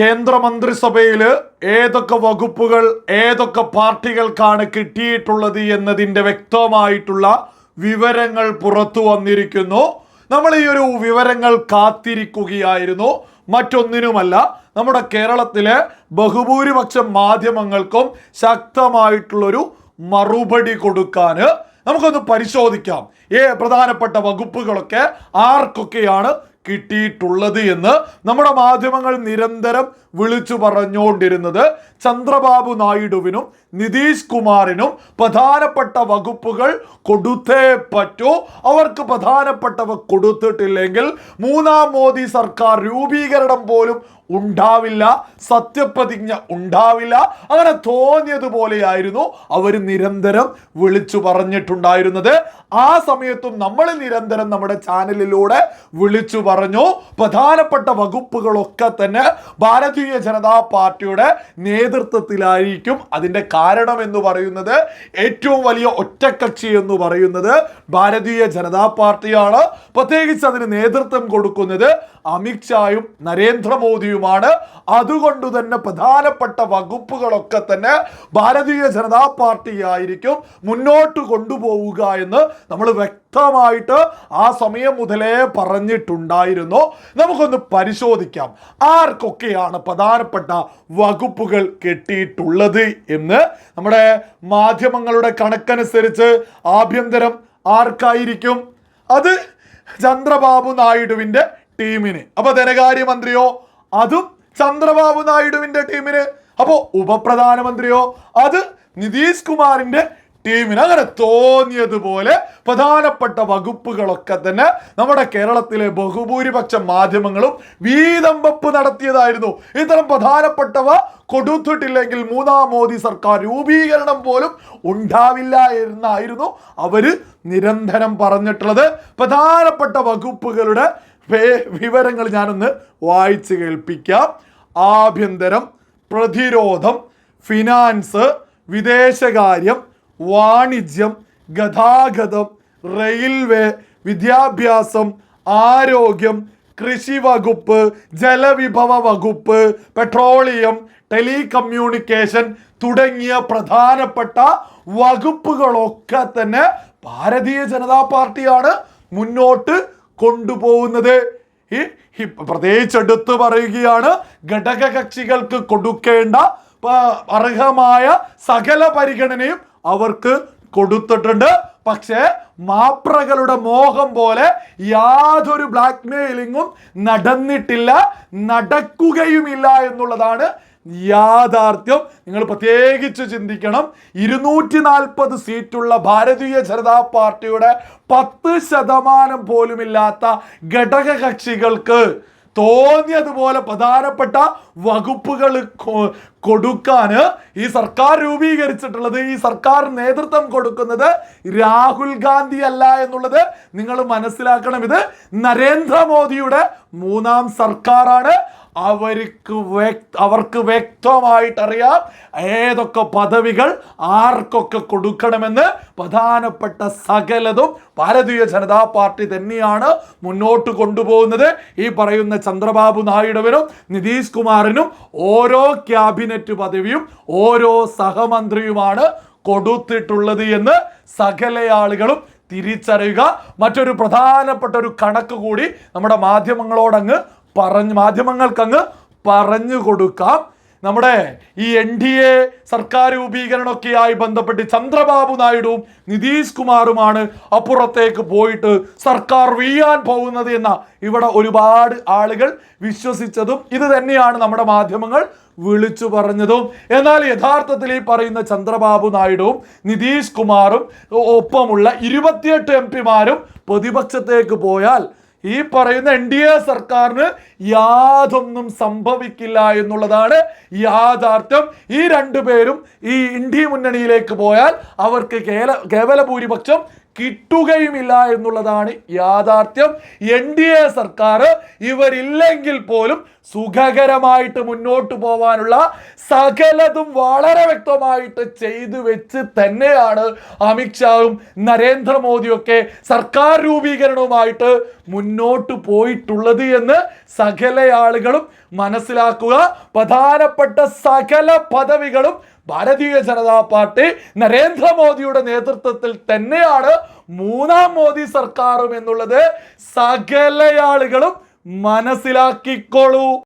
കേന്ദ്രമന്ത്രിസഭയിൽ ഏതൊക്കെ വകുപ്പുകൾ ഏതൊക്കെ പാർട്ടികൾക്കാണ് കിട്ടിയിട്ടുള്ളത് എന്നതിന്റെ വ്യക്തമായിട്ടുള്ള വിവരങ്ങൾ പുറത്തു വന്നിരിക്കുന്നു. നമ്മൾ ഈ ഒരു വിവരങ്ങൾ കാത്തിരിക്കുകയായിരുന്നു. മറ്റൊന്നിനുമല്ല നമ്മുടെ കേരളത്തിലെ ബഹുഭൂരിപക്ഷം മാധ്യമങ്ങൾക്കും ശക്തമായിട്ടുള്ളൊരു മറുപടി കൊടുക്കാൻ നമുക്കൊന്ന് പരിശോധിക്കാം. ഏ പ്രധാനപ്പെട്ട വകുപ്പുകളൊക്കെ ആർക്കൊക്കെയാണ് കിട്ടിയിട്ടുള്ളത് എന്ന് നമ്മുടെ മാധ്യമങ്ങൾ നിരന്തരം വിളിച്ചു പറഞ്ഞുകൊണ്ടിരുന്നത് ചന്ദ്രബാബു നായിഡുവിനും നിതീഷ് കുമാറിനും പ്രധാനപ്പെട്ട വകുപ്പുകൾ കൊടുത്തേ പറ്റൂ. അവർക്ക് പ്രധാനപ്പെട്ടവ കൊടുത്തിട്ടില്ലെങ്കിൽ മൂന്നാം മോദി സർക്കാർ രൂപീകരണം പോലും ഉണ്ടാവില്ല സത്യപ്രതിജ്ഞ ഉണ്ടാവില്ല. അങ്ങനെ തോന്നിയതുപോലെയായിരുന്നു അവർ നിരന്തരം വിളിച്ചു പറഞ്ഞിട്ടുണ്ടായിരുന്നത്. ആ സമയത്തും നമ്മൾ നിരന്തരം നമ്മുടെ ചാനലിലൂടെ വിളിച്ചു പറഞ്ഞു. പ്രധാനപ്പെട്ട വകുപ്പുകളൊക്കെ തന്നെ ഭാരതീയ ജനതാ പാർട്ടിയുടെ നേതൃത്വത്തിലായിരിക്കും. അതിന്റെ കാരണം എന്ന് പറയുന്നത് ഏറ്റവും വലിയ ഒറ്റക്കക്ഷി എന്ന് പറയുന്നത് ഭാരതീയ ജനതാ പാർട്ടിയാണ്. പ്രത്യേകിച്ച് അതിന് നേതൃത്വം കൊടുക്കുന്നത് അമിത്ഷായും നരേന്ദ്രമോദിയുമാണ് അതുകൊണ്ട് തന്നെ പ്രധാനപ്പെട്ട വകുപ്പുകളൊക്കെ തന്നെ ഭാരതീയ ജനതാ പാർട്ടി ആയിരിക്കും മുന്നോട്ട് കൊണ്ടുപോവുക എന്ന് നമ്മൾ വ്യക്തമായിട്ട് ആ സമയം മുതലേ പറഞ്ഞിട്ടുണ്ടായിരുന്നു. നമുക്കൊന്ന് പരിശോധിക്കാം. ആർക്കൊക്കെയാണ് പ്രധാനപ്പെട്ട വകുപ്പുകൾ കെട്ടിയിട്ടുള്ളത് എന്ന്. നമ്മുടെ മാധ്യമങ്ങളുടെ കണക്കനുസരിച്ച് ആഭ്യന്തരം ആർക്കായിരിക്കും? അത് ചന്ദ്രബാബു നായിഡുവിന്റെ ടീമിന്. അപ്പൊ ധനകാര്യമന്ത്രിയോ അതും ചന്ദ്രബാബു നായിഡുവിന്റെ ടീമിന്. അപ്പോ ഉപപ്രധാനമന്ത്രിയോ? അത് നിതീഷ് കുമാറിന്റെ ടീമിന്. അങ്ങനെ തോന്നിയതുപോലെ പ്രധാനപ്പെട്ട വകുപ്പുകളൊക്കെ തന്നെ നമ്മുടെ കേരളത്തിലെ ബഹുഭൂരിപക്ഷ മാധ്യമങ്ങളും വീതം വെപ്പ് നടത്തിയതായിരുന്നു. ഇത്തരം പ്രധാനപ്പെട്ടവ കൊടുത്തിട്ടില്ലെങ്കിൽ മൂന്നാം മോദി സർക്കാർ രൂപീകരണം പോലും ഉണ്ടാവില്ല എന്നായിരുന്നു അവർ നിരന്തരം പറഞ്ഞിട്ടുള്ളത്. പ്രധാനപ്പെട്ട വകുപ്പുകളുടെ വിവരങ്ങൾ ഞാനൊന്ന് വായിച്ച് കേൾപ്പിക്കാം. ആഭ്യന്തരം പ്രതിരോധം ഫിനാൻസ് വിദേശകാര്യം വാണിജ്യം ഗതാഗതം റെയിൽവേ വിദ്യാഭ്യാസം ആരോഗ്യം കൃഷി വകുപ്പ് ജലവിഭവ വകുപ്പ് പെട്രോളിയം ടെലികമ്മ്യൂണിക്കേഷൻ തുടങ്ങിയ പ്രധാനപ്പെട്ട വകുപ്പുകളൊക്കെ തന്നെ ഭാരതീയ ജനതാ പാർട്ടിയാണ് മുന്നോട്ട് കൊണ്ടുപോകുന്നത്. പ്രത്യേകിച്ച് എടുത്തു പറയുകയാണ് ഘടക കക്ഷികൾക്ക് കൊടുക്കേണ്ട അർഹമായ സകല പരിഗണനയും അവർക്ക് കൊടുത്തിട്ടുണ്ട്. പക്ഷേ മാപ്രകളുടെ മോഹം പോലെ യാതൊരു ബ്ലാക്ക് മെയിലിങ്ങും നടന്നിട്ടില്ല നടക്കുകയുമില്ല എന്നുള്ളതാണ് യാഥാർത്ഥ്യം. നിങ്ങൾ പ്രത്യേകിച്ച് ചിന്തിക്കണം. ഇരുന്നൂറ്റി നാൽപ്പത് സീറ്റുള്ള ഭാരതീയ ജനതാ പാർട്ടിയുടെ പത്ത് ശതമാനം പോലുമില്ലാത്ത ഘടക കക്ഷികൾക്ക് തോന്നിയതുപോലെ പ്രധാനപ്പെട്ട വകുപ്പുകൾ കൊടുക്കാൻ ഈ സർക്കാർ രൂപീകരിച്ചിട്ടുള്ളത് ഈ സർക്കാർ നേതൃത്വം കൊടുക്കുന്നത് രാഹുൽ ഗാന്ധി അല്ല എന്നുള്ളത് നിങ്ങൾ മനസ്സിലാക്കണം ഇത് നരേന്ദ്രമോദിയുടെ മൂന്നാം സർക്കാരാണ്. അവർക്ക് അവർക്ക് വ്യക്തമായിട്ട് അറിയാം ഏതൊക്കെ പദവികൾ ആർക്കൊക്കെ കൊടുക്കണമെന്ന് പ്രധാനപ്പെട്ട സകലതും ഭാരതീയ ജനതാ പാർട്ടി തന്നെയാണ് മുന്നോട്ട് കൊണ്ടുപോകുന്നത്. ഈ പറയുന്ന ചന്ദ്രബാബു നായിഡുവിനും നിതീഷ് കുമാറിനും ഓരോ ക്യാബിനറ്റ് പദവിയും ഓരോ സഹമന്ത്രിയുമാണ് കൊടുത്തിട്ടുള്ളത് എന്ന് സകല ആളുകളും തിരിച്ചറിയുക. മറ്റൊരു പ്രധാനപ്പെട്ട ഒരു കണക്ക് കൂടി നമ്മുടെ മാധ്യമങ്ങളോടങ്ങ് പറഞ്ഞ് മാധ്യമങ്ങൾക്കങ്ങ് പറഞ്ഞു കൊടുക്കാം. നമ്മുടെ ഈ എൻ ഡി എ സർക്കാർ രൂപീകരണമൊക്കെയായി ബന്ധപ്പെട്ട് ചന്ദ്രബാബു നായിഡുവും നിതീഷ് കുമാറുമാണ് അപ്പുറത്തേക്ക് പോയിട്ട് സർക്കാർ വീഴാൻ പോകുന്നത് എന്ന ഇവിടെ ഒരുപാട് ആളുകൾ വിശ്വസിച്ചതും ഇത് തന്നെയാണ് നമ്മുടെ മാധ്യമങ്ങൾ വിളിച്ചു പറഞ്ഞതും. എന്നാൽ യഥാർത്ഥത്തിൽ ഈ പറയുന്ന ചന്ദ്രബാബു നായിഡുവും നിതീഷ് കുമാറും ഒപ്പമുള്ള ഇരുപത്തിയെട്ട് എം പിമാരും പ്രതിപക്ഷത്തേക്ക് പോയാൽ ഈ പറയുന്ന എൻ ഡി എ സർക്കാരിന് യാതൊന്നും സംഭവിക്കില്ല എന്നുള്ളതാണ് യാഥാർത്ഥ്യം. ഈ രണ്ടുപേരും ഈ ഇന്ത്യ മുന്നണിയിലേക്ക് പോയാൽ അവർക്ക് കേവല ഭൂരിപക്ഷം കിട്ടുകയുമില്ല എന്നുള്ളതാണ് യാഥാർത്ഥ്യം. എൻ ഡി എ സർക്കാർ ഇവരില്ലെങ്കിൽ പോലും സുഖകരമായിട്ട് മുന്നോട്ട് പോവാനുള്ള സകലതും വളരെ വ്യക്തമായിട്ട് ചെയ്തു വെച്ച് തന്നെയാണ് അമിത്ഷാവും നരേന്ദ്രമോദിയൊക്കെ സർക്കാർ രൂപീകരണവുമായിട്ട് മുന്നോട്ട് പോയിട്ടുള്ളത് എന്ന് സകല ആളുകളും മനസ്സിലാക്കുക. പ്രധാനപ്പെട്ട സകല പദവികളും ഭാരതീയ ജനതാ പാർട്ടി നരേന്ദ്രമോദിയുടെ നേതൃത്വത്തിൽ തന്നെയാണ് മൂന്നാം മോദി സർക്കാരും എന്നുള്ളത് സകലയാളുകളും മനസ്സിലാക്കിക്കോളൂ.